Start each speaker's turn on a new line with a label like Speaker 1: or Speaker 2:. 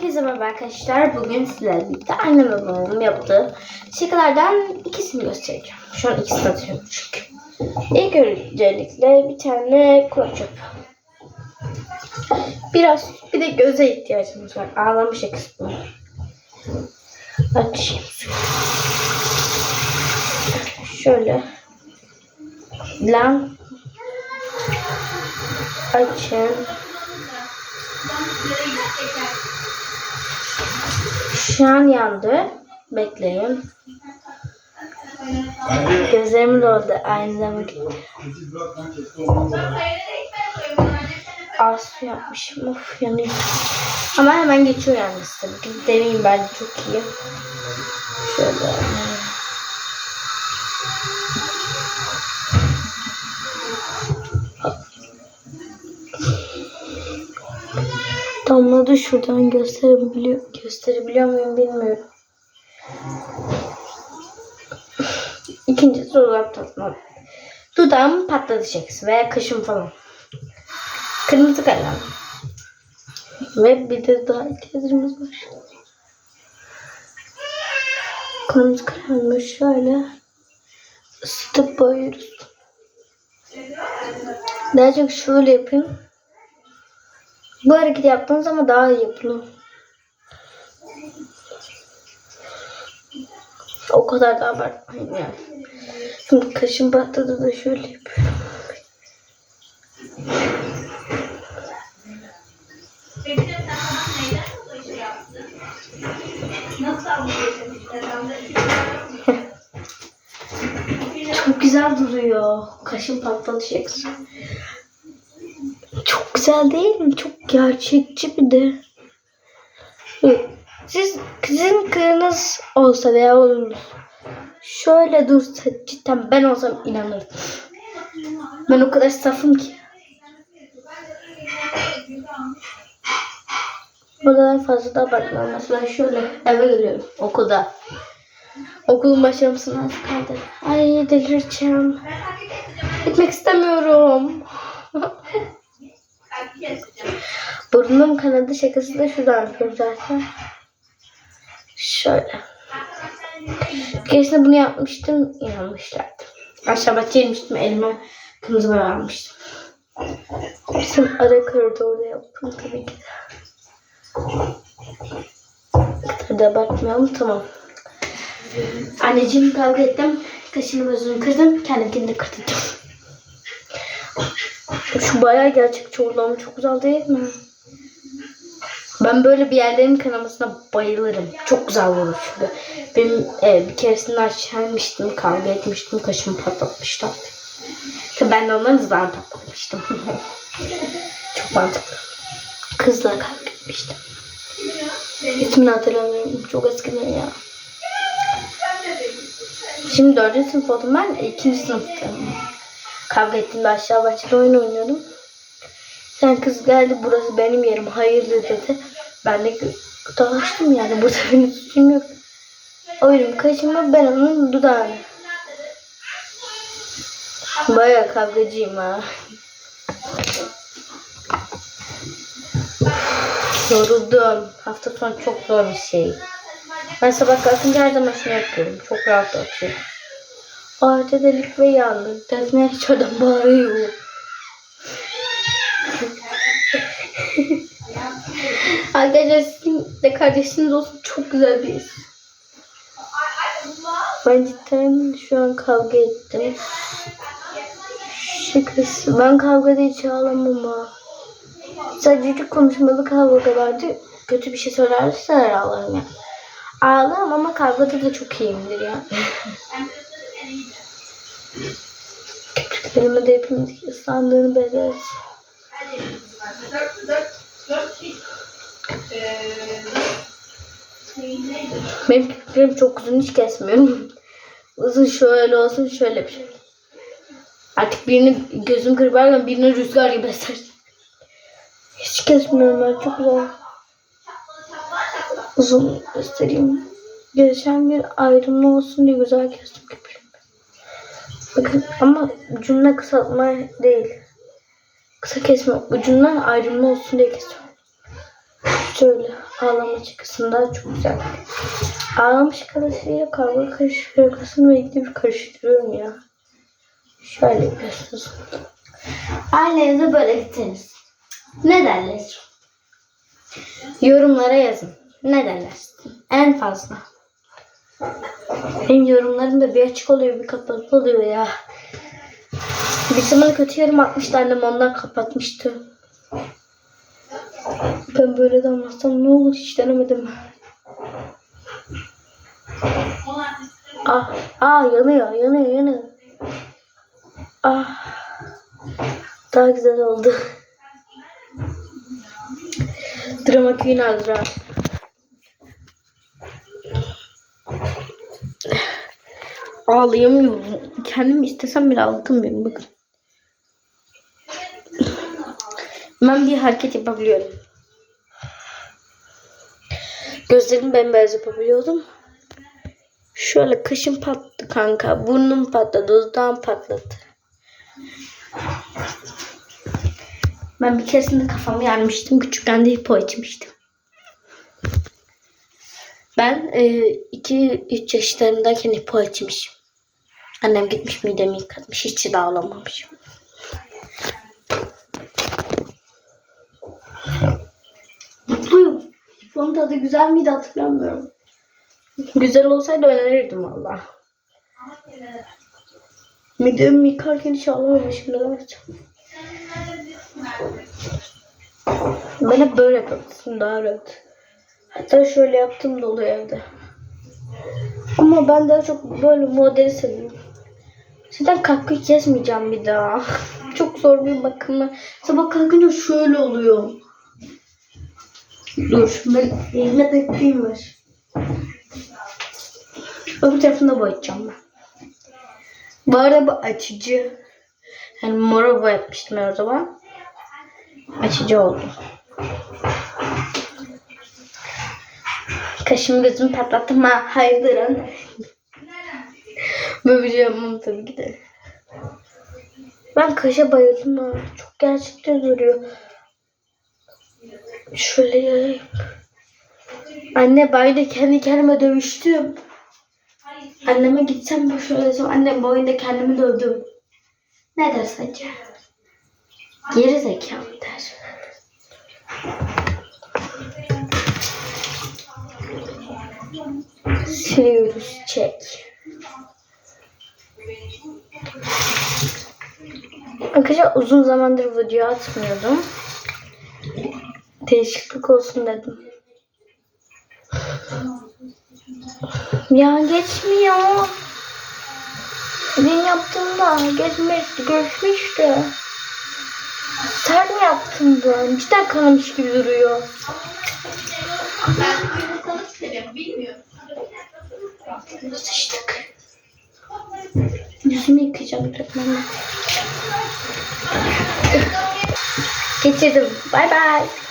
Speaker 1: Herkese merhaba arkadaşlar. Bugün sizlerle birlikte annem ve babamın yaptığı şakalardan ikisini göstereceğim. Şu an ikisini atıyorum çünkü. İlk öncelikle bir tane yap. Biraz bir de göze ihtiyacımız var. Ağlamış kısmı. Açayım. Şöyle. Lan. Açın. Şu an yandı. Bekleyin. Gözlerim doldu aynı zamanda. Az su yapmışım. Of yanıyor. Ama hemen geçiyor yalnız tabii ki. Deneyim bence çok iyi. Şöyle. Damladı şuradan gösterebiliyor, gösterebiliyor muyum bilmiyorum. İkinci soru tatma. Dudağım patladı şeksi veya kaşım falan. Kırmızı kalem. Ve bir de daha ihtiyacımız var. Kırmızı kalemle şöyle ısıtıp boyuyoruz. Daha çok şöyle yapayım. Bu hareketi yaptığınız ama daha iyi yapılır. O kadar da abartmayın yani. Şimdi kaşım patladı da şöyle yapıyorum. Çok güzel duruyor. Kaşım patladı şekli. Güzel değil mi? Çok gerçekçi bir de. Siz sizin kızınız olsa veya oğlunuz şöyle dursa cidden ben olsam inanırım. Ben o kadar safım ki. O kadar fazla da abartmam. Mesela şöyle eve geliyorum okulda. Okulun başlamasına az kaldı. Ay delireceğim. Gitmek istemiyorum. Burnum kanadı şakası da şuradan yapıyorum zaten. Şöyle. Keresinde bunu yapmıştım. inanmışlardı. Aşağı bahçeye inmiştim. Elime kırmızı boya almıştım. Bizim ara koridorda yaptım tabii ki de. Da. Tamam. Anneciğim kavga ettim. Kaşını gözünü kırdım. Kendimkini de kırdım. Şu bayağı gerçekçi oldu ama çok güzel değil mi? Ben böyle bir yerlerin kanamasına bayılırım. Çok güzel olur çünkü. Benim e, bir keresinde aşağı inmiştim, kavga etmiştim, kaşımı patlatmışlar. Tabii ben de onların hızlarını patlatmıştım. çok mantıklı. Kızla kavga etmiştim. İsmini hatırlamıyorum. Çok eskiden ya. Şimdi dördüncü sınıf oldum ben. ikinci sınıftayım. Kavga ettiğimde aşağı bahçede oyun oynuyordum. Sen kız geldi burası benim yerim hayırlı dedi. Ben de dolaştım yani burada benim suçum yok. Oyunum kaçırma ben onun dudağını. Baya kavgacıyım ha. Yoruldum. Hafta sonu çok zor bir şey. Ben sabah kalkınca her zaman şunu yapıyorum. Çok rahat atıyor. Ağaca delik ve yandı. Defne hiç oradan bağırıyor. Arkadaşlar sizin de kardeşiniz olsun çok güzel bir his. Ben cidden şu an kavga ettim. Şakası. Ben kavgada hiç ağlamam ha. Sadece konuşmalı kavga vardı. Kötü bir şey söylerse ağlarım ya. Ağlarım ama kavgada da çok iyiyimdir ya. Benim de hepimiz ıslandığını bedel. Benim kirpiklerim çok uzun hiç kesmiyorum. Uzun şöyle olsun şöyle bir şey. Artık birini gözüm kırparken birini rüzgar gibi eser. Hiç kesmiyorum ben çok güzel. Uzun göstereyim. Geçen bir ayrımlı olsun diye güzel kestim kirpiğimi. Bakın ama ucundan kısaltma değil. Kısa kesme. Ucundan ayrımlı olsun diye kesiyorum. Şöyle ağlama şakasında çok güzel. Ağlama şakasıyla kavga karış- şakasını renkli bir karıştırıyorum ya. Şöyle yapıyorsunuz. Ailenize böyle bitiririz. Ne derler? Yorumlara yazın. Ne derler? En fazla. Benim yorumlarım da bir açık oluyor bir kapalı oluyor ya. Bir zaman kötü yorum atmıştı annem ondan kapatmıştı. Ben böyle de anlatsam ne olur hiç denemedim. Ah, ah yanıyor, yanıyor, yanıyor. Ah, daha güzel oldu. Drama Queen Azra. Ağlayamıyorum. Kendim istesem bile ağlatamıyorum bakın. Ben bir hareket yapabiliyorum. Gözlerimi bembeyaz yapabiliyordum. Şöyle kaşım patladı kanka. Burnum patladı. Dudağım patladı. Ben bir keresinde kafamı yarmıştım. Küçükken de hipo içmiştim. Ben 2-3 yaşlarındayken hipo içmişim. Annem gitmiş midemi yıkatmış. Hiç de Hiponun tadı güzel miydi hatırlamıyorum. Güzel olsaydı önerirdim valla. Midemi yıkarken hiç ağlamamışım. Evet. Ben hep böyle yapıyordum. Daha rahat. Hatta şöyle yaptım da oluyor evde. Ama ben daha çok böyle modeli seviyorum. Zaten kalkıp kesmeyeceğim bir daha. Çok zor bir bakımı. Sabah kalkınca şöyle oluyor. Dur. Ben elimde bekleyeyim var. Öbür tarafını da boyayacağım ben. Bu arada açıcı. Yani mora boyatmıştım ben o zaman. Açıcı oldu. Kaşımı gözümü patlattım ha. Hayırdır anne. Böyle bir tabii ki de. Ben kaşa bayıldım ha. Çok gerçekçi duruyor. Şöyle yayayım. Anne de kendi kendime dövüştüm. Anneme gitsem şöyle desem annem bu kendimi dövdüm. Ne der sence? Geri zekalı der. Siliyoruz çek. Arkadaşlar uzun zamandır video atmıyordum. Değişiklik olsun dedim. Ya geçmiyor. Dün yaptığımda geçmişti, görüşmüştü. Sen mi yaptın ben? Cidden kanamış gibi duruyor.
Speaker 2: Ben yumurtalık seviyorum, bilmiyorum.
Speaker 1: Sıçtık. Yüzümü yıkayacağım direkt. Bay bay.